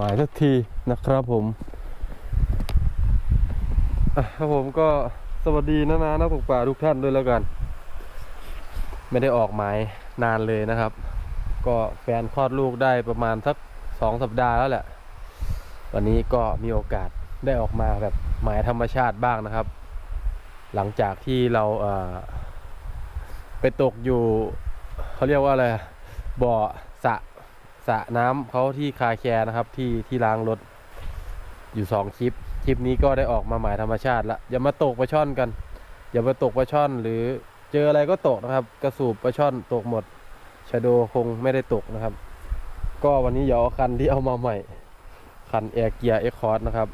หมายสักทีนะครับผมครับผมก็สวัสดีนะนะนักตกปลาทุกท่านด้วยแล้วกัน ไม่ได้ออกหมายนานเลยนะครับ ก็แฟนคลอดลูกได้ประมาณสักสองสัปดาห์แล้วแหละ วันนี้ก็มีโอกาสได้ออกมาแบบหมายธรรมชาติบ้างนะครับ หลังจากที่เราเไปตกอยู่เขาเรียกว่าอะไรบ่อสะ สระน้ำเขาที่คาแคร์นะครับที่ที่ล้างรถอยู่สองคลิป คลิปนี้ก็ได้ออกมาหมายธรรมชาติละอย่ามาตกปลาช่อนกัน อย่ามาตกปลาช่อนหรือเจออะไรก็ตกนะครับ กระสูบปลาช่อนตกหมดชาโดคงไม่ได้ตกนะครับ ก็วันนี้เดี๋ยวเอคันที่เอามาใหม่ คันแอร์เกียร์เอ็กคอร์นะครับ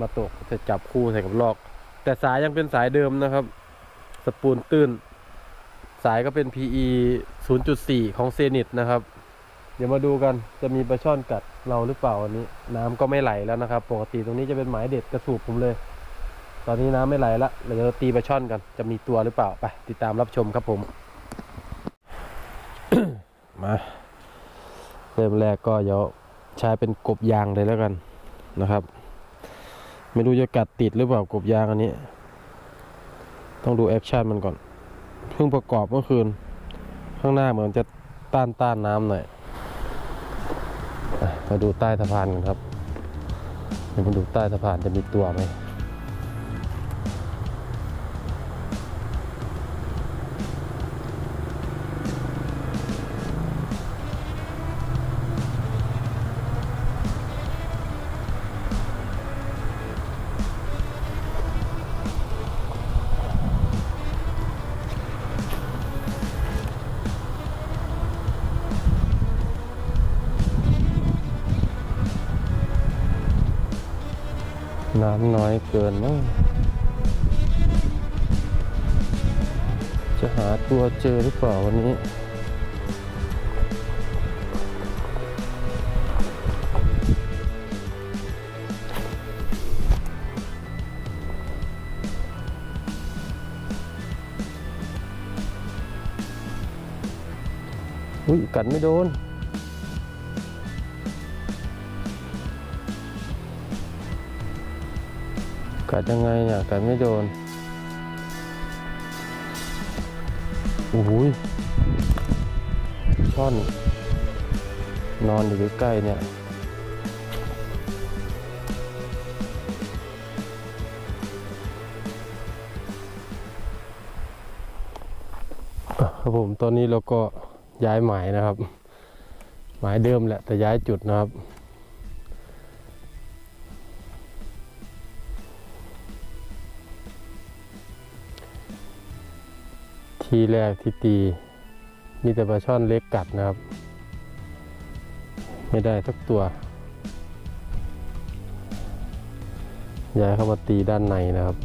มาตกจะจับคู่ใส่กับลอก แต่สายยังเป็นสายเดิมนะครับ สปูลตื้น สายก็เป็น PE 0.4 ของเซนิตนะครับ เดี๋ยวมาดูกันจะมีปลาช่อนกัดเราหรือเปล่าวันนี้ น้ำก็ไม่ไหลแล้วนะครับ ปกติตรงนี้จะเป็นหมายเด็ดกระสูบผมเลย ตอนนี้น้ำไม่ไหลละเราจะตีปลาช่อนกัน จะมีตัวหรือเปล่าไปติดตามรับชมครับผม มาเริ่มแรกก็เดี๋ยวใช้เป็นกบยางเลยแล้วกันนะครับ ไม่รู้จะกัดติดหรือเปล่ากบยางอันนี้ ต้องดูแอคชั่นมันก่อน เพิ่งประกอบเมื่อคืน ข้างหน้าเหมือนจะต้านต้านน้ำหน่อย มาดูใต้สะพานกันครับเดี๋ยวมาดูใต้สะพานจะมีตัวไหม น้ำน้อยเกินมั้งจะหาตัวเจอหรือเปล่าวันนี้อุ้ยกัดไม่โดน กัดยังไงเนี่ยกัดไม่โดน โอ้โหยช่อน นอนอยู่ใกล้ๆเนี่ยครับผมตอนนี้เราก็ย้ายหมายนะครับ หมายเดิมแหละแต่ย้ายจุดนะครับ ทีแรกที่ตี มีแต่ปลาช่อนเล็กกัดนะครับ ไม่ได้สักตัวย้ายเข้ามาตีด้านในนะครับ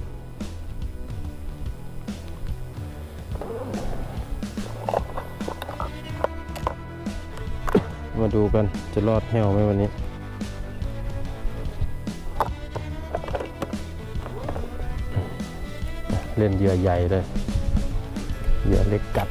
มาดูกันจะรอดแห้วไหมวันนี้เล่นเหยื่อใหญ่เลย เหยื่อเล็กกัด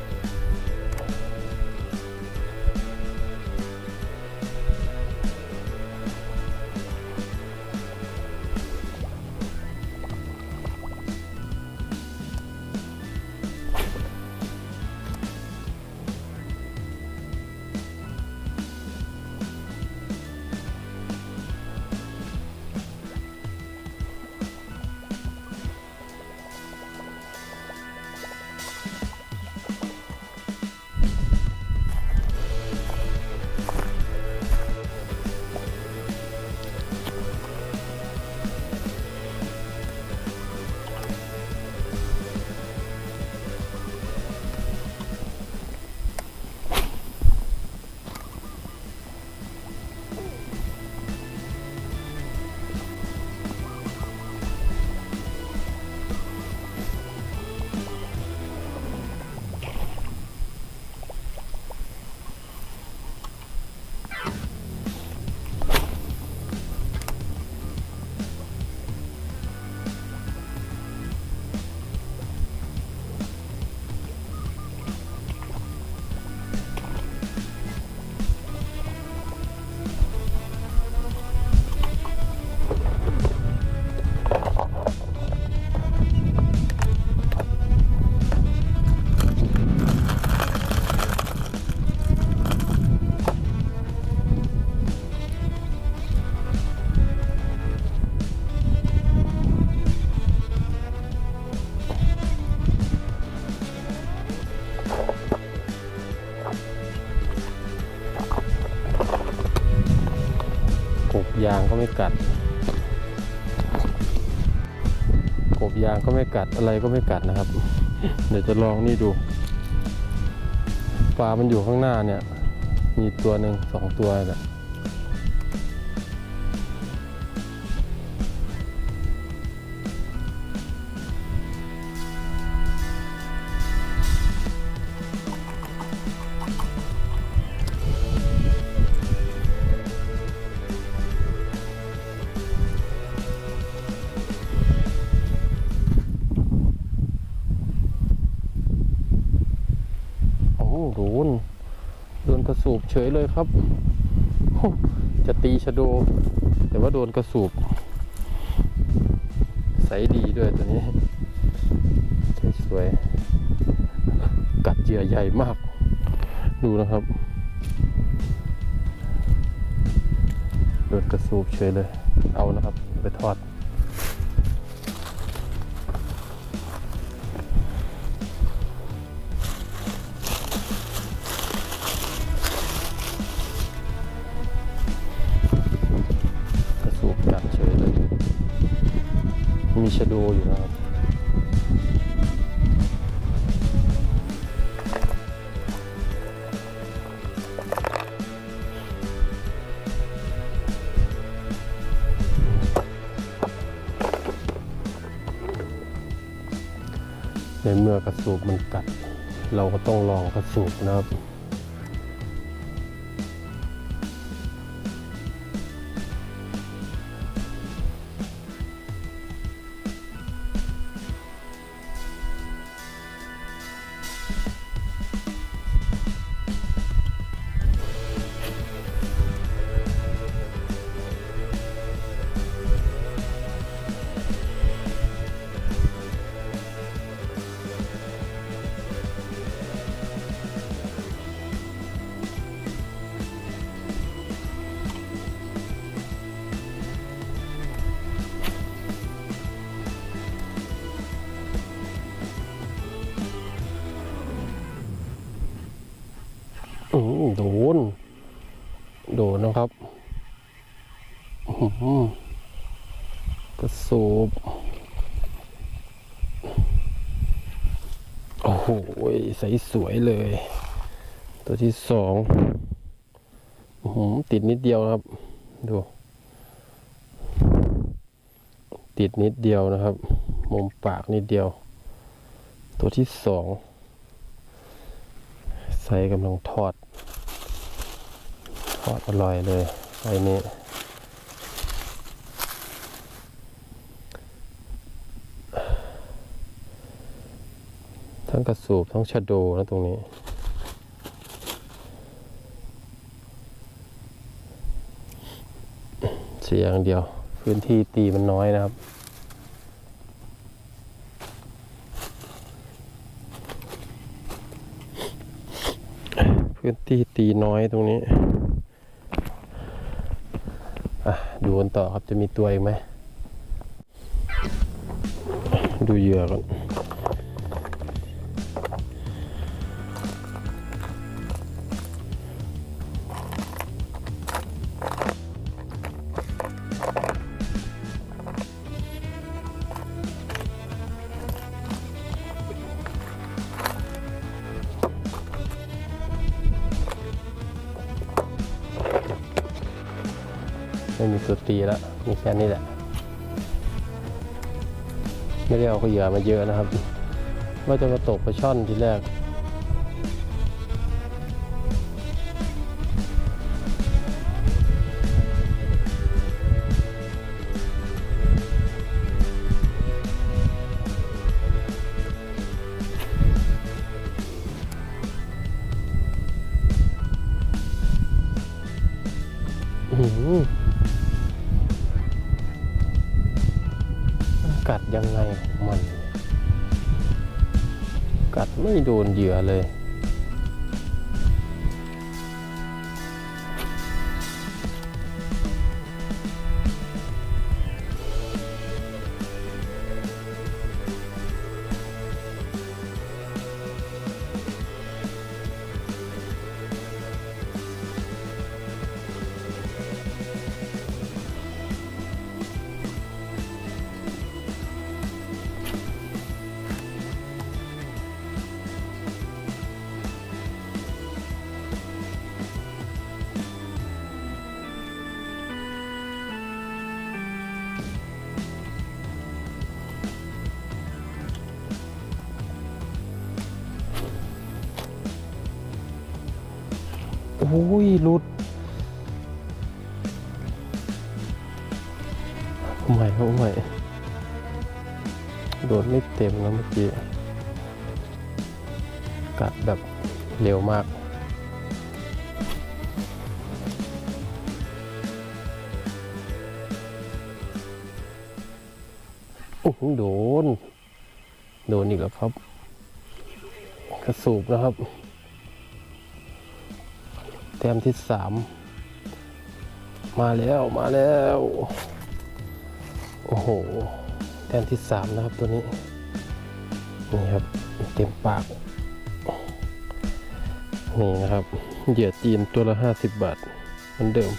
ยางก็ไม่กัด กบยางก็ไม่กัดอะไรก็ไม่กัดนะครับ เดี๋ยวจะลองนี่ดู ปลามันอยู่ข้างหน้าเนี่ย มีตัวหนึ่งสองตัวแหละ โด แต่ว่าโดนกระสูบ ใสดีด้วยตัวนี้ใช่สวย กัดเหยื่อใหญ่มาก ดูนะครับ โดนกระสูบเฉยเลย เอานะครับ ไปทอด ชโดอยู่นะครับในเมื่อกระสูบมันกัด เราก็ต้องลองกระสูบนะครับ กระสูบโอ้โหใสสวยเลย ตัวที่สองอื้อหือติดนิดเดียวครับ ดู ติดนิดเดียวนะครับ มุมปากนิดเดียว ตัวที่สองใส่กำลังทอด ทอดอร่อยเลยไอ้นี้ ทั้งกระสูบทั้งชะโดนะตรงนี้เสียงเดียว พื้นที่ตีมันน้อยนะครับ พื้นที่ตีน้อยตรงนี้อะดูกันต่อครับจะมีตัวอีกไหมดูเหยื่อก่อน สุดตีแล้วมีแค่นี้แหละ ไม่ได้เอาเหยื่อมาเยอะนะครับ ว่าจะมาตกปลาช่อนทีแรก โดนเหยื่อเลย อ้ยหลุดเอาใหม่เอาใหม่โดนไม่เต็มแล้วเมื่อกี้ กัดแบบเร็วมากอื้อหือโดน โดนอีกแล้วครับ กระสูบนะครับ ต้มที่สามมาแล้วมาแล้ว โอ้โห แต้มที่สามนะครับตัวนี้ นี่ครับเต็มปาก นี่นะครับ เหยื่อจีนตัวละห้าสิบบาทเหมือนเดิม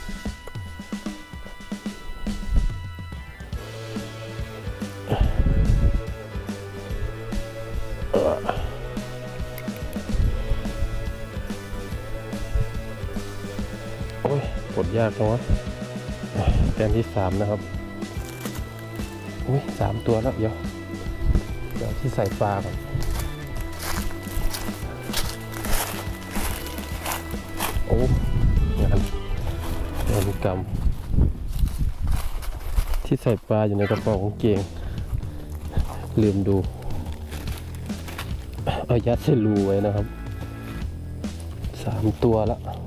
ากจังวะแต้มที่สามนะครับ อุ้ยสามตัวแล้ว เดี๋ยว เดี๋ยวที่ใส่ปลาก่อนโอ้งานงานกรรม ที่ใส่ปลาอยู่ในกระเป๋าของเกง ลืมดู เอายัดใส่รูไว้นะครับ สามตัวแล้วอะ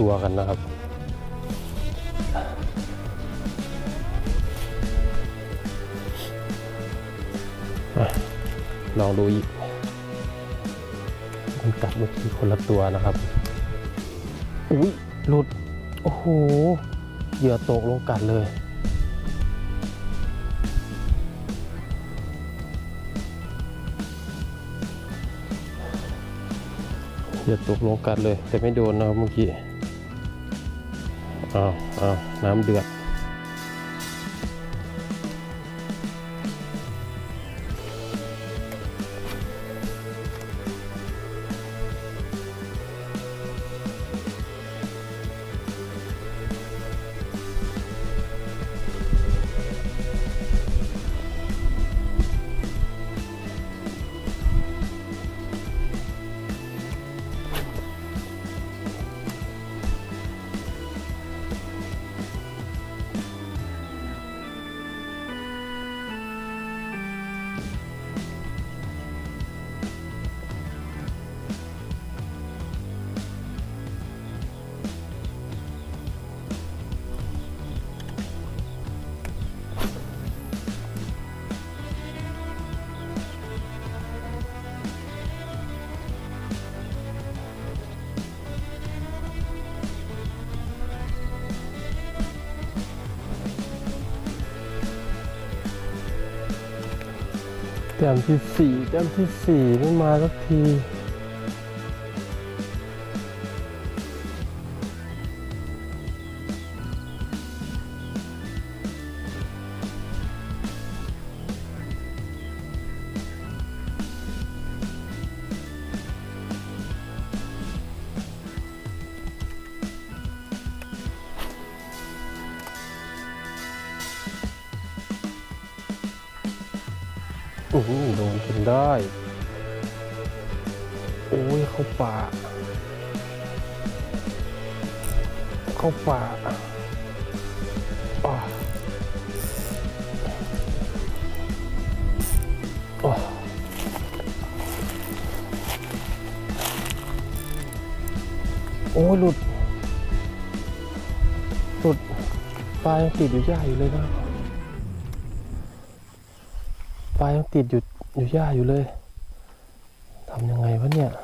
ตัวกันนะครับ ลองดูอีกมันกัดเมื่อกี้คนละตัวนะครับ อุ้ยหลุด โอ้โห เหยื่อตกลงกัดเลยอย่าตกลงกันเลย แต่ไม่โดนนะครับเมื่อกี้ อ้าวอ้าวน้ำเดือด ต้มที่สี่แต้มที่สี่ไม่มาสักที อ้ยเข้าป่า เข้าป่าอะอะโอ้หลุด หลุดปลายยังติดอยู่ย่าอยู่เลยนะปลายังติดอยู่อยู่หญ้าอยู่เลย ทำยังไงวะเนี่ย โ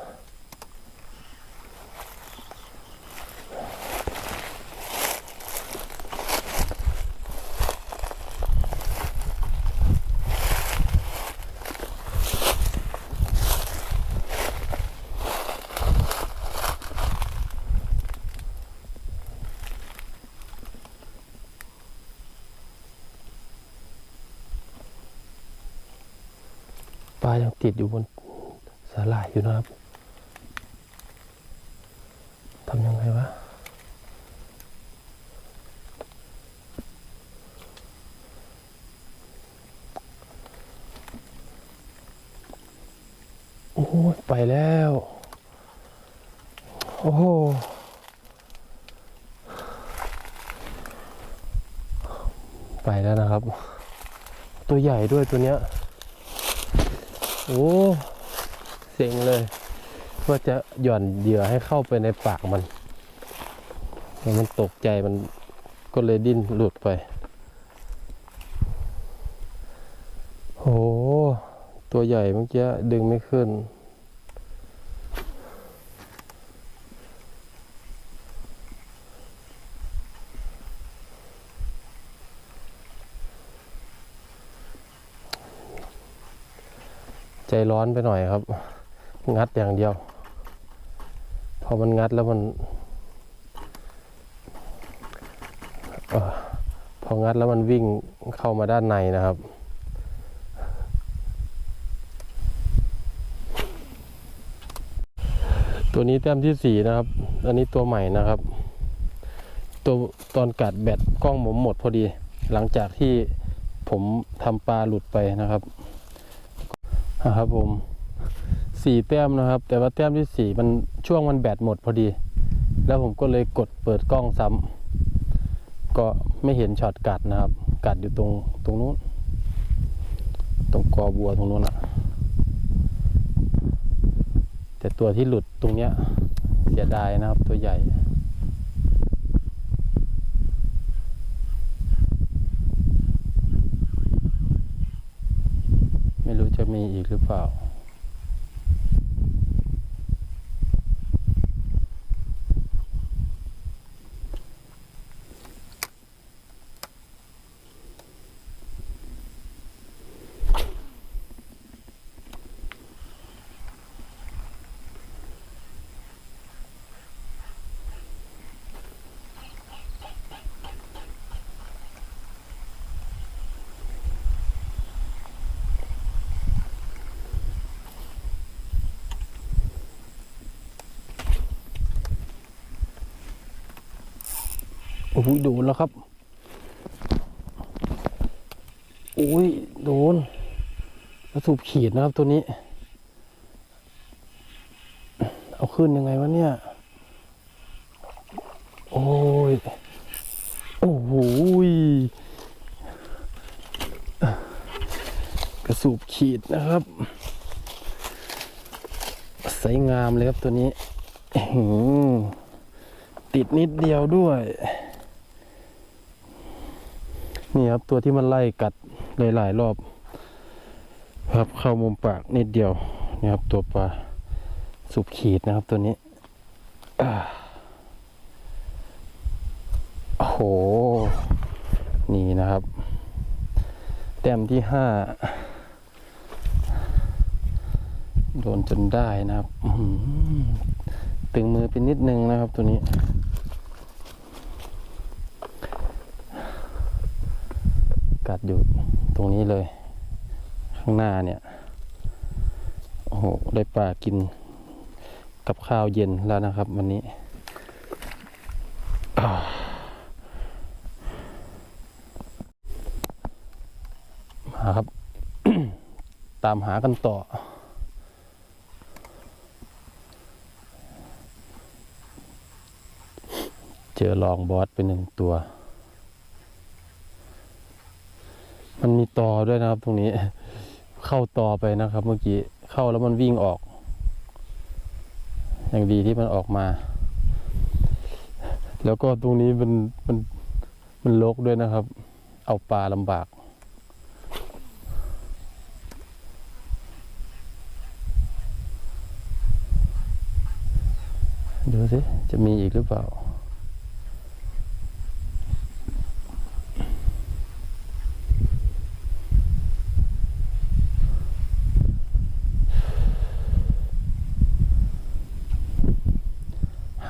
ปลายังติดอยู่บนสาหร่ายอยู่นะครับทำยังไงวะโอ้ไปแล้ว โอ้โหไปแล้วนะครับ ตัวใหญ่ด้วยตัวเนี้ย โอ้เสียงเลยว่าจะหย่อนเหยื่อให้เข้าไปในปากมันแต่มันตกใจมันก็เลยดิ้นหลุดไปโหตัวใหญ่เมื่อกี้ดึงไม่ขึ้น ใจร้อนไปหน่อยครับ งัดอย่างเดียว พอมันงัดแล้วมันอพองัดแล้วมันวิ่งเข้ามาด้านในนะครับ ตัวนี้แต้มที่สี่นะครับ อันนี้ตัวใหม่นะครับ ตัวตอนกัดแบตกล้องผมหมดพอดี หลังจากที่ผมทำปลาหลุดไปนะครับ นะครับผมสี่แต้มนะครับ แต่ว่าแต้มที่สี่มันช่วงมันแบตหมดพอดี แล้วผมก็เลยกดเปิดกล้องซ้ำก็ไม่เห็นช็อตกัดนะครับ กัดอยู่ตรงตรงนู้น ตรงกอบัวตรงนู้นอะแต่ตัวที่หลุดตรงเนี้ยเสียดายนะครับตัวใหญ่ ไม่รู้ จะมีอีกหรือเปล่า โอ้ยโดนแล้วครับ โอ้ย โดนกระสูบขีดนะครับตัวนี้ เอาขึ้นยังไงวะเนี่ย โอ้ย โอ้โหกระสูบขีดนะครับใสงามเลยครับตัวนี้ ติดนิดเดียวด้วย ครับ ตัวที่มันไล่กัดหลายๆรอบ ครับเข้ามุมปากนิดเดียวนี่ครับ ตัวปลาสุบขีดนะครับตัวนี้โอ้โห นี่นะครับ แต้มที่ห้าโดนจนได้นะครับ ตึงมือเป็นนิดนึงนะครับตัวนี้ กัดอยู่ตรงนี้เลย ข้างหน้าเนี่ย โอ้โห ได้ปลากินกับข้าวเย็นแล้วนะครับ วันนี้ มาครับ ตามหากันต่อ เจอลองบอสไปหนึ่งตัว มันมีตอด้วยนะครับ ตรงนี้ เข้าตอไปนะครับ เมื่อกี้เข้าแล้วมันวิ่งออก อย่างดีที่มันออกมา แล้วก็ตรงนี้มันมันมันลกด้วยนะครับ เอาปลาลำบากดูสิจะมีอีกหรือเปล่า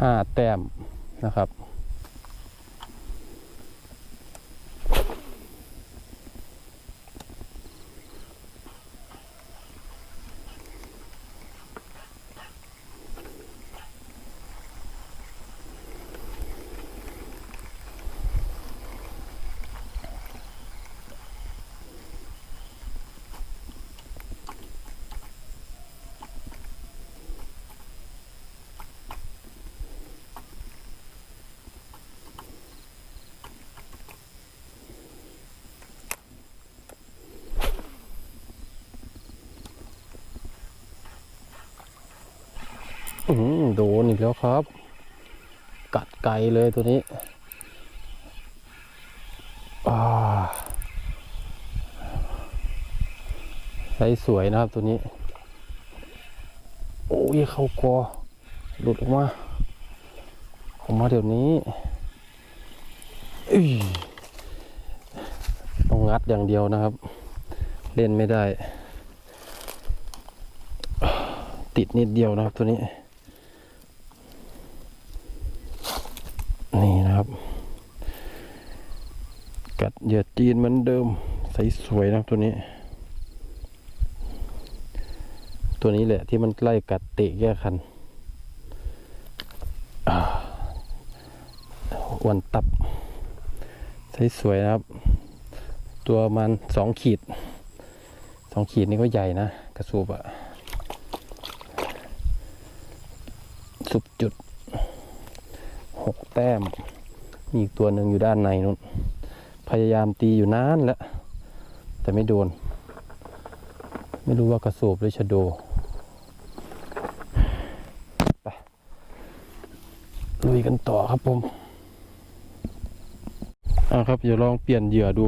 ห้าแต้มนะครับ โดนอีกแล้วครับ กัดไกลเลยตัวนี้ใช้สวยนะครับตัวนี้ โอ้ยเข้ากอหลุดออกมาออกมาเดี๋ยวนี้ต้องงัดอย่างเดียวนะครับ เล่นไม่ได้ ติดนิดเดียวนะครับตัวนี้นะครับ กัด เหยื่อจีนเหมือนเดิมใสสวยนะตัวนี้ ตัวนี้แหละที่มันไล่กัดเตะแก้คันอ่าอ้วนตับใสสวยนะครับ ตัวมันสองขีดสองขีดนี่ก็ใหญ่นะ กระสูบอะสุบจุดหกแต้มมีอีกตัวหนึ่งอยู่ด้านในนู้น พยายามตีอยู่นานแล้ว แต่ไม่โดน ไม่รู้ว่ากระสูบหรือชะโดไปลุยกันต่อครับผมอ่าครับเดี๋ยวลองเปลี่ยนเหยื่อดู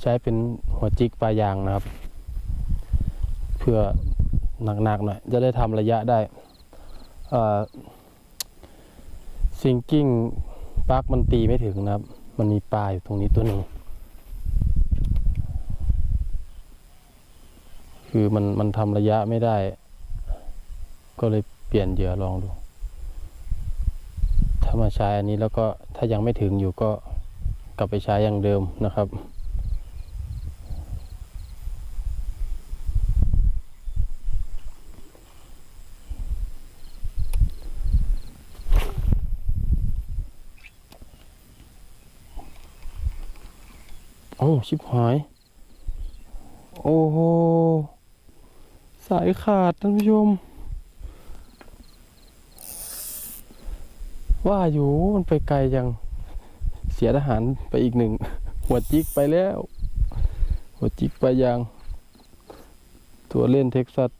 ใช้เป็นหัวจิกปลายางนะครับ เพื่อหนักๆหน่อย จะได้ทำระยะได้ซิงกิ้งปักมันตีไม่ถึงนะครับ มันมีปลาอยู่ตรงนี้ตัวหนึ่ง คือมันมันทำระยะไม่ได้ ก็เลยเปลี่ยนเหยื่อลองดู ถ้ามาใช้อันนี้แล้วก็ถ้ายังไม่ถึงอยู่ก็กลับไปใช้อย่างเดิมนะครับ อ้าชิบหาย โอ้โห สายขาดท่านผู้ชม ว่าอยู่มันไปไกลจัง เสียทหารไปอีกหนึ่ง หัวจิกไปแล้ว หัวจิกไปยัง ตัวเล่นเท็กซัส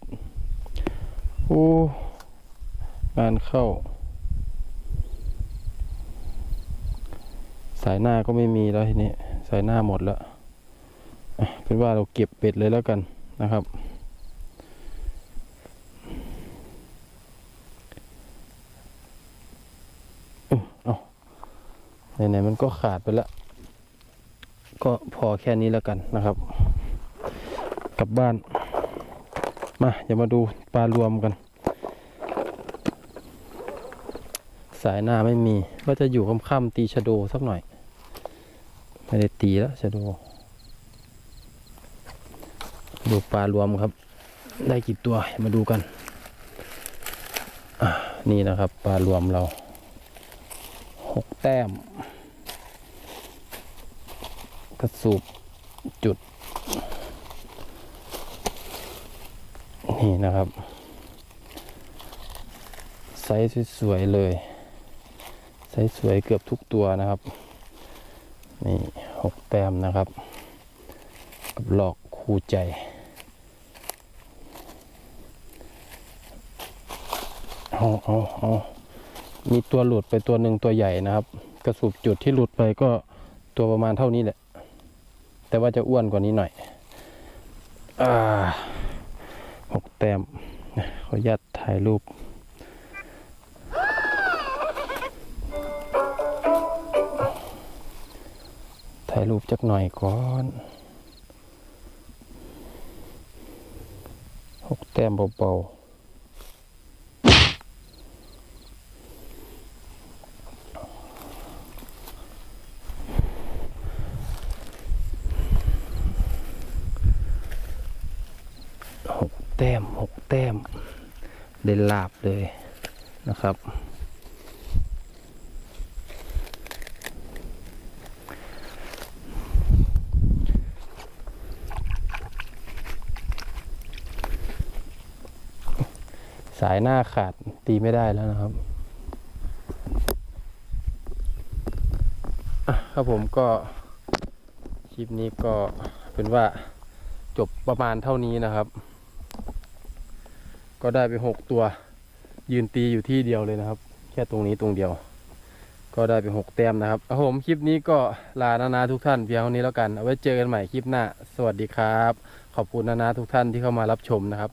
โอ้ งานเข้า สายหน้าก็ไม่มีแล้วทีนี้ สายหน้าหมดแล้วเป็นว่าเราเก็บเป็ดเลยแล้วกันนะครับอืมเอาไหนๆมันก็ขาดไปแล้ว ก็พอแค่นี้แล้วกันนะครับ กลับบ้าน มาอย่ามาดูปลารวมกัน สายหน้าไม่มีว่าจะอยู่ค่ำๆตีชะโดสักหน่อย ไม่ได้ตีแล้วชะโดดูปลารวมครับ ได้กี่ตัวมาดูกัน นี่นะครับปลารวมเราหกแต้ม กระสูบจุด นี่นะครับ ไซส์สวยๆเลย ไซส์สวยเกือบทุกตัวนะครับ นี่หกแต้มนะครับ กับหลอกคู่ใจ เอาเอาเอามีตัวหลุดไปตัวหนึ่งตัวใหญ่นะครับ กระสูบจุดที่หลุดไปก็ตัวประมาณเท่านี้แหละ แต่ว่าจะอ้วนกว่านี้หน่อยอ่าหกแต้มขออนุญาตถ่ายรูปายรูปจักหน่อยก่อนหกแต้มเบาๆหกแต้มหกแต้ม ได้ลาบเลยนะครับายหน้าขาดตีไม่ได้แล้วนะครับครับผมก็คลิปนี้ก็เป็นว่าจบประมาณเท่านี้นะครับ ก็ได้ไปหกตัว ยืนตีอยู่ที่เดียวเลยนะครับ แค่ตรงนี้ตรงเดียว ก็ได้ไปหกแต้มนะครับเอาผมคลิปนี้ก็ลานานาทุกท่านเพียงเท่านี้แล้วกัน เอาไว้เจอกันใหม่คลิปหน้า สวัสดีครับ ขอบคุณนานาทุกท่านที่เข้ามารับชมนะครับ